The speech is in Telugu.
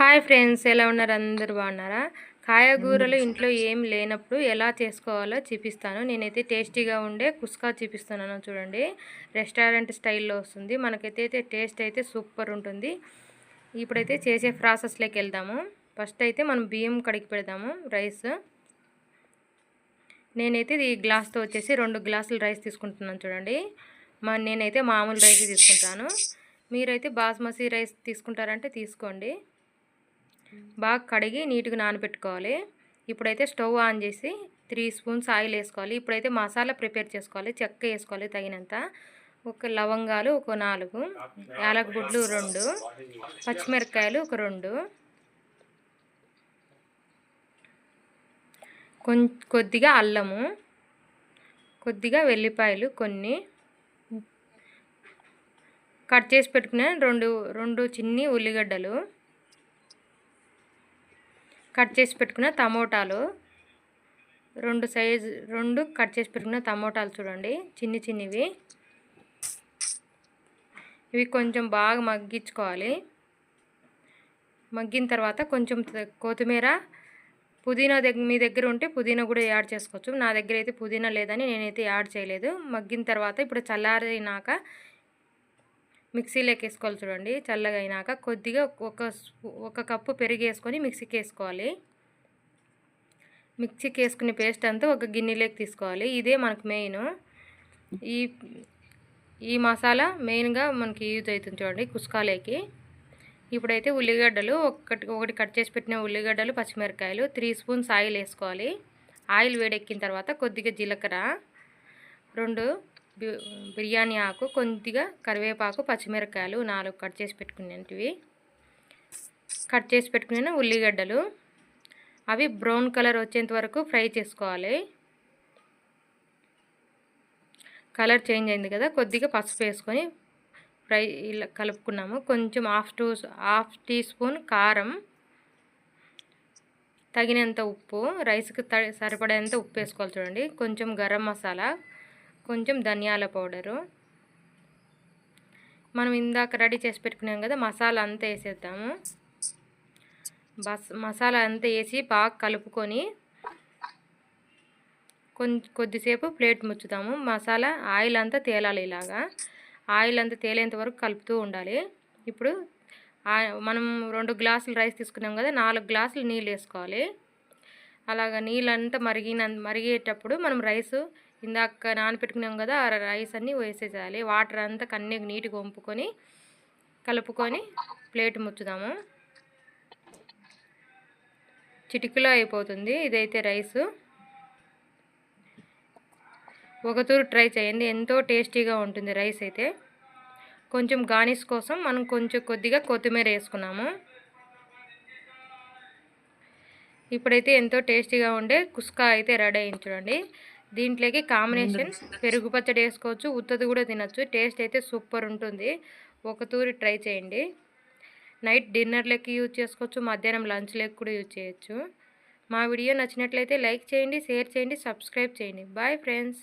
హాయ్ ఫ్రెండ్స్ ఎలా ఉన్నారు? అందరు బాగున్నారా? కాయగూరలు ఇంట్లో ఏం లేనప్పుడు ఎలా చేసుకోవాలో చూపిస్తాను. నేనైతే టేస్టీగా ఉండే కుస్కా చూపిస్తున్నాను చూడండి. రెస్టారెంట్ స్టైల్లో వస్తుంది. మనకైతే అయితే టేస్ట్ అయితే సూపర్ ఉంటుంది. ఇప్పుడైతే చేసే ప్రాసెస్లోకి వెళ్దాము. ఫస్ట్ అయితే మనం బియ్యం కడిగి పెడదాము రైస్. నేనైతే ఈ గ్లాస్తో వచ్చేసి రెండు గ్లాసులు రైస్ తీసుకుంటున్నాను చూడండి. మా నేనైతే మామూలు రైస్ తీసుకుంటాను. మీరైతే బాస్మతి రైస్ తీసుకుంటారంటే తీసుకోండి. బాగా కడిగి నీట్గా నానబెట్టుకోవాలి. ఇప్పుడైతే స్టవ్ ఆన్ చేసి త్రీ స్పూన్స్ ఆయిల్ వేసుకోవాలి. ఇప్పుడైతే మసాలా ప్రిపేర్ చేసుకోవాలి. చెక్క వేసుకోవాలి తగినంత. ఒక లవంగాలు ఒక నాలుగు. యాలకగుడ్లు రెండు. పచ్చిమిరపకాయలు ఒక రెండు. కొం కొద్దిగా అల్లము. కొద్దిగా వెల్లిపాయలు కొన్ని. కట్ చేసి పెట్టుకునే రెండు రెండు చిన్ని ఉల్లిగడ్డలు. కట్ చేసి పెట్టుకున్న టమోటాలు. రెండు సైజు రెండు కట్ చేసి పెట్టుకున్న టమోటాలు చూడండి. చిన్ని చిన్నవి. ఇవి కొంచెం బాగా మగ్గించుకోవాలి. మగ్గిన తర్వాత కొంచెం కొత్తిమీర. పుదీనా దగ్గర మీ దగ్గర ఉంటే పుదీనా కూడా యాడ్ చేసుకోవచ్చు. నా దగ్గర అయితే పుదీనా లేదని నేనైతే యాడ్ చేయలేదు. మగ్గిన తర్వాత ఇప్పుడు చల్లారినాక మిక్సీలోకి వేసుకోవాలి చూడండి. చల్లగా అయినాక కొద్దిగా ఒక ఒక కప్పు పెరిగి వేసుకొని మిక్సీకి వేసుకోవాలి మిక్సీకి వేసుకునే పేస్ట్ అంతా ఒక గిన్నెలోకి తీసుకోవాలి. ఇదే మనకు మెయిన్. ఈ ఈ మసాలా మెయిన్గా మనకి యూజ్ అవుతుంది చూడండి కుస్కాలేకి. ఇప్పుడైతే ఉల్లిగడ్డలు ఒకటి ఒకటి కట్ చేసి పెట్టిన ఉల్లిగడ్డలు పచ్చిమిరకాయలు త్రీ స్పూన్స్ ఆయిల్ వేసుకోవాలి ఆయిల్ వేడెక్కిన తర్వాత కొద్దిగా జీలకర్ర. రెండు బిర్యానీ ఆకు కొద్దిగా కరివేపాకు పచ్చిమిరకాయలు నాలుగు కట్ చేసి పెట్టుకునేటివి. కట్ చేసి పెట్టుకునే ఉల్లిగడ్డలు. అవి బ్రౌన్ కలర్ వచ్చేంత వరకు ఫ్రై చేసుకోవాలి. కలర్ చేంజ్ అయింది కదా కొద్దిగా పసుపు వేసుకొని ఫ్రై ఇలా కలుపుకున్నాము. కొంచెం half to half tea spoon కారం తగినంత ఉప్పు రైస్కి సరిపడేంత ఉప్పు వేసుకోవాలి చూడండి. కొంచెం గరం మసాలా కొంచెం ధనియాల పౌడరు. మనం ఇందాక రెడీ చేసి పెట్టుకున్నాం కదా మసాలా అంతా వేసేద్దాము. బస్ మసాలా అంతా వేసి బాగా కలుపుకొని కొద్దిసేపు ప్లేట్ ముచ్చుతాము. మసాలా ఆయిల్ అంతా తేలాలి ఇలాగా. ఆయిల్ అంతా తేలేంత వరకు కలుపుతూ ఉండాలి. ఇప్పుడు మనం రెండు గ్లాసులు రైస్ తీసుకున్నాం కదా నాలుగు గ్లాసులు నీళ్ళు వేసుకోవాలి. అలాగ నీళ్ళంతా మరిగిన మరిగేటప్పుడు మనం రైసు ఇందాక నానపెట్టుకున్నాం కదా ఆ రైస్ అన్నీ వేసేసేయాలి. వాటర్ అంతా కన్నీ నీట్గా వంపుకొని కలుపుకొని ప్లేట్ ముచ్చుదాము. చిటికలో అయిపోతుంది ఇదైతే రైసు. ఒకతూరు ట్రై చేయండి ఎంతో టేస్టీగా ఉంటుంది రైస్ అయితే. కొంచెం గార్నిష్ కోసం మనం కొంచెం కొద్దిగా కొత్తిమీర వేసుకున్నాము. ఇప్పుడైతే ఎంతో టేస్టీగా ఉండే కుస్కా అయితే రెడీ అయింది చూడండి. దీంట్లోకి కాంబినేషన్ పెరుగు పచ్చడి వేసుకోవచ్చు ఉత్తది కూడా తినచ్చు. టేస్ట్ అయితే సూపర్ ఉంటుంది. ఒక తూరి ట్రై చేయండి. నైట్ డిన్నర్లకి యూజ్ చేసుకోవచ్చు మధ్యాహ్నం లంచ్లోకి కూడా యూజ్ చేయొచ్చు. మా వీడియో నచ్చినట్లయితే లైక్ చేయండి షేర్ చేయండి సబ్స్క్రైబ్ చేయండి. Bye friends.